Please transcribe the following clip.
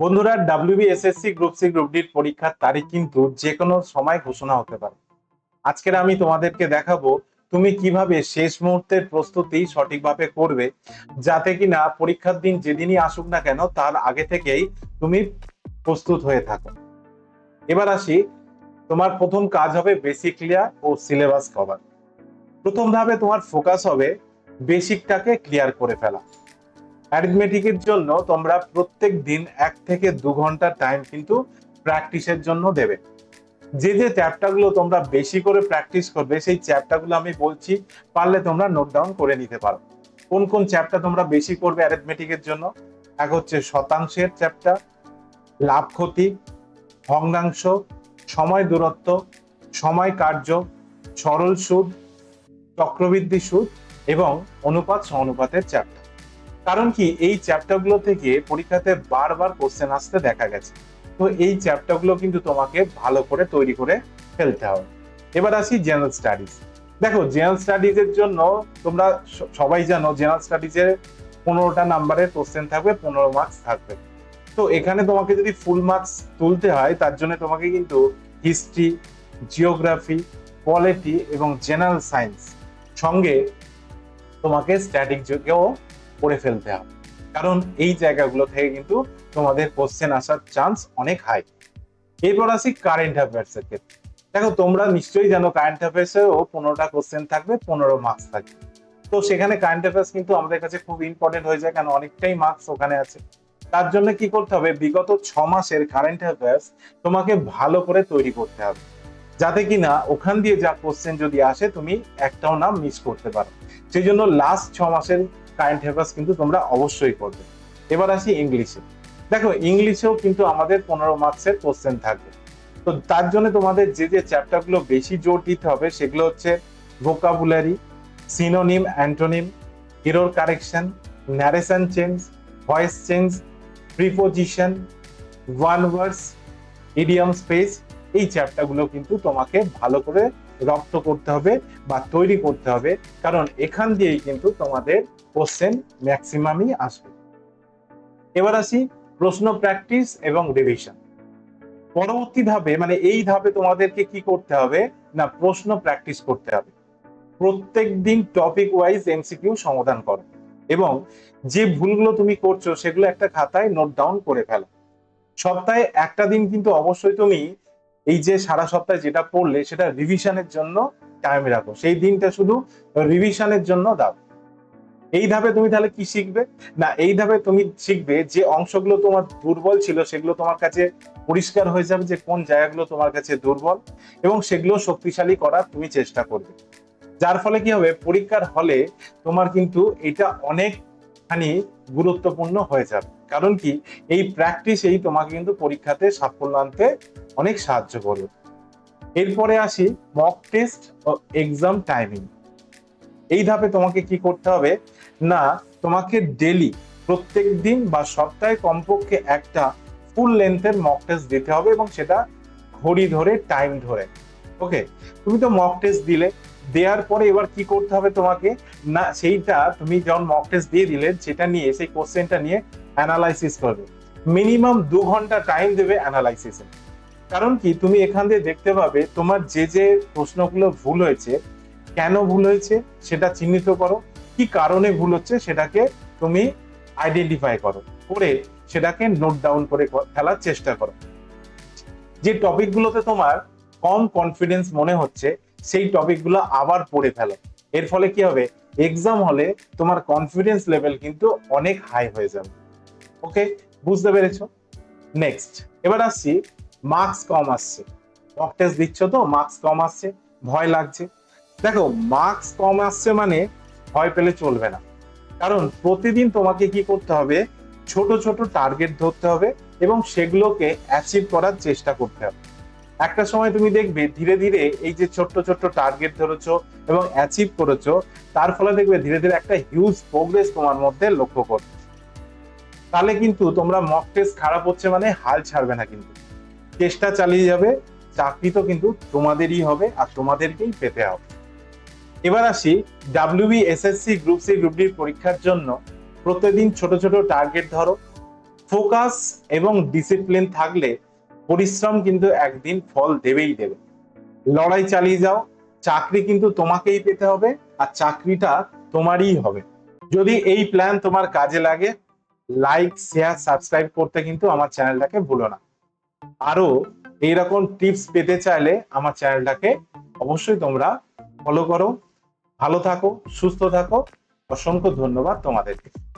বন্ধুরা WB SSC group C group ডির পরীক্ষার তারিখ কিন্তু যে কোনো সময় ঘোষণা হতে পারে। আজকের আমি তোমাদেরকে দেখাবো তুমি কীভাবে শেষ মুহূর্তের প্রস্তুতি সঠিকভাবে করবে, যাতে কিনা পরীক্ষার দিন যেদিনই আসুক না কেন, তার আগে থেকেই তুমি প্রস্তুত হয়ে থাকো। এবার আসি, তোমার প্রথম কাজ হবে বেসিক ক্লিয়ার ও সিলেবাস কভার প্রথম ধাপে তোমার ফোকাস হবে বেসিকটাকে ক্লিয়ার করে ফেলা। অ্যারিথমেটিকের জন্য তোমরা প্রত্যেক দিন এক থেকে দু ঘণ্টা টাইম কিন্তু প্র্যাকটিসের জন্য দেবে। যে যে চ্যাপ্টারগুলো তোমরা বেশি করে প্র্যাকটিস করবে, সেই চ্যাপ্টারগুলো আমি বলছি, পারলে তোমরা নোট ডাউন করে নিতে পারো। কোন কোন চ্যাপ্টার তোমরা বেশি করবে অ্যারিথমেটিকের জন্য? এক হচ্ছে শতাংশের চ্যাপ্টার লাভ ক্ষতি, ভগ্নাংশ, সময় দূরত্ব, সময় কার্য, সরল সুদ, চক্রবৃদ্ধি সুদ এবং অনুপাত, সমানুপাতের চ্যাপ্টার কারণ কি, এই চ্যাপ্টারগুলো থেকে পরীক্ষাতে বারবার কোশ্চেন আসতে দেখা গেছে। তো এই চ্যাপ্টারগুলো কিন্তু তোমাকে ভালো করে তৈরি করে ফেলতে হবে। এবার আসি জেনারেল স্টাডিজ দেখো জেনারেল স্টাডিজ এর জন্য তোমরা সবাই জানো জেনারেল স্টাডিজের পনেরোটা নাম্বারের কোশ্চেন থাকবে, পনেরো মার্কস থাকবে। তো এখানে তোমাকে যদি ফুল মার্কস তুলতে হয়, তার জন্য তোমাকে কিন্তু হিস্ট্রি জিওগ্রাফি পলিটি এবং জেনারেল সায়েন্স সঙ্গে তোমাকে স্ট্যাটিক যুগেও পড়ে ফেলতে হবে। কারণ এই জায়গাগুলো থেকে কিন্তু তোমাদের কোশ্চেন আসার চান্স অনেক হাই এরপর আসি কারেন্ট অ্যাফেয়ার্স এর ক্ষেত্রে। দেখো, তোমরা নিশ্চয়ই জানো কারেন্ট অ্যাফেয়ার্স এও পনেরোটা কোশ্চেন থাকবে, পনেরো মার্কস থাকবে। তো সেখানে কারেন্ট অ্যাফেয়ার্স কিন্তু আমাদের কাছে খুব ইম্পর্টেন্ট হয়ে যায়, কারণ অনেকটাই মার্কস ওখানে আছে। তার জন্য কি করতে হবে? বিগত ছ মাসের কারেন্ট অ্যাফেয়ার্স তোমাকে ভালো করে তৈরি করতে হবে। যাতে কিনা ওখান দিয়ে যা কোশ্চেন যদি আসে, তুমি একটাও নাম মিস করতে পারো। সেই জন্য লাস্ট ছ মাসের কারেন্ট অ্যাফেয়ার্স কিন্তু তোমরা অবশ্যই করবে। এবার আসি ইংলিশে দেখো ইংলিশেও কিন্তু আমাদের পনেরো মার্কসের কোশ্চেন থাকবে তো তার জন্য তোমাদের যে যে চ্যাপ্টারগুলো বেশি জোর দিতে হবে, সেগুলো হচ্ছে ভোকাবুলারি সিনোনিম অ্যান্টোনিম হিরোর correction narration change voice change preposition one words idiom space এই চ্যাপ্টারগুলো কিন্তু তোমাকে ভালো করে রপ্ত করতে হবে বা তৈরি করতে হবে, কারণ এখান দিয়েই কিন্তু তোমাদের কোশ্চেন ম্যাক্সিমামই আসবে। এবার আসি প্রশ্ন প্র্যাকটিস এবং রিভিশন পরবর্তী ধাপে মানে এই ধাপে তোমাদেরকে কি করতে হবে? না, প্রশ্ন প্র্যাকটিস করতে হবে। প্রত্যেক দিন টপিক ওয়াইজ এমসিকিউ সমাধান করো এবং যে ভুলগুলো তুমি করছ সেগুলো একটা খাতায় নোট ডাউন করে ফেলো। সপ্তাহে একটা দিন কিন্তু অবশ্যই তুমি এই যে সারা সপ্তাহে যেটা পড়লে সেটা রিভিশনের জন্য টাইম রাখো। সেই দিনটা শুধু রিভিশনের জন্য দাও। এই ধাপে তুমি তাহলে কি শিখবে? না, এই ধাপে তুমি শিখবে যে অংশগুলো তোমার দুর্বল ছিল, সেগুলো তোমার কাছে পরিষ্কার হয়ে যাবে যে কোন জায়গাগুলো তোমার কাছে দুর্বল এবং সেগুলো শক্তিশালী করার তুমি চেষ্টা করবে। যার ফলে কি হবে? পরীক্ষার হলে তোমার কিন্তু এটা অনেকখানি গুরুত্বপূর্ণ হয়ে যাবে। কারণ কি, এই প্র্যাকটিসেই তোমাকে কিন্তু পরীক্ষাতে সাফল্য আনতে অনেক সাহায্য করবে। এরপরে আসি মক টেস্ট ও এক্সাম টাইমিং এই ধাপে তোমাকে কি করতে হবে? না, তোমাকে ডেলি প্রত্যেক দিন বা সপ্তাহে কমপক্ষে একটা ফুল লেন্থের মক টেস্ট দিতে হবে এবং সেটা ঘড়ি ধরে টাইম ধরে। ওকে তুমি তো মক টেস্ট দিলে, দেওয়ার পরে এবার কি করতে হবে তোমাকে? না, সেইটা তুমি যখন মক টেস্ট দিয়ে দিলে, সেটা নিয়ে, সেই কোশ্চেনটা নিয়ে অ্যানালাইসিস করবে। মিনিমাম দু ঘণ্টা টাইম দেবে অ্যানালাইসিসে কারণ কি? তুমি এখান দিয়ে দেখতে পাবে তোমার যে যে প্রশ্নগুলো ভুল হয়েছে, কেন ভুল হয়েছে সেটা চিহ্নিত করো। কি কারণে ভুল হচ্ছে সেটাকে তুমি আইডেন্টিফাই করো। করে সেটাকে নোট ডাউন করে ফেলার চেষ্টা করো। যে টপিকগুলোতে তোমার কম কনফিডেন্স মনে হচ্ছে, সেই টপিকগুলো আবার পড়ে ফেলো। এর ফলে কি হবে? এক্সাম হলে তোমার কনফিডেন্স লেভেল কিন্তু অনেক হাই হয়ে যাবে। ওকে বুঝতে পেরেছ? নেক্সট এবার আসছি মার্কস কম আসছে। মক টেস্ট দিচ্ছ তো মার্কস কম আসছে, ভয় লাগছে। দেখো মার্কস কম আসছে মানে ভয় পেলে চলবে না। কারণ প্রতিদিন তোমাকে কি করতে হবে? ছোট ছোট টার্গেট ধরতে হবে এবং সেগুলোকে অ্যাচিভ করার চেষ্টা করতে হবে। একটা সময় তুমি দেখবে, ধীরে ধীরে এই যে ছোট্ট ছোট্ট টার্গেট ধরেছো এবং অ্যাচিভ করেছ, তার ফলে দেখবে ধীরে ধীরে একটা হিউজ প্রোগ্রেস তোমার মধ্যে লক্ষ্য করবে। তাহলে কিন্তু তোমরা মক টেস্ট খারাপ হচ্ছে মানে হাল ছাড়বে না কিন্তু। চেষ্টা চালিয়ে যাবে, চাকরি তো কিন্তু তোমাদেরই হবে আর তোমাদেরকেই পেতে হবে। এবার আসি WB SSC group C group ডির পরীক্ষার জন্য প্রতিদিন ছোট ছোট টার্গেট ধরো। ফোকাস এবং ডিসিপ্লিন থাকলে পরিশ্রম কিন্তু একদিন ফল দেবেই দেবে। লড়াই চালিয়ে যাও, চাকরি কিন্তু তোমাকেই পেতে হবে আর চাকরিটা তোমারই হবে। যদি এই প্ল্যান তোমার কাজে লাগে লাইক শেয়ার সাবস্ক্রাইব করতে কিন্তু আমার চ্যানেলটাকে ভুলো না। আরও এইরকম টিপস পেতে চাইলে আমার চ্যানেলটাকে অবশ্যই তোমরা ফলো করো। ভালো থাকো, সুস্থ থাকো। অসংখ্য ধন্যবাদ তোমাদেরকে।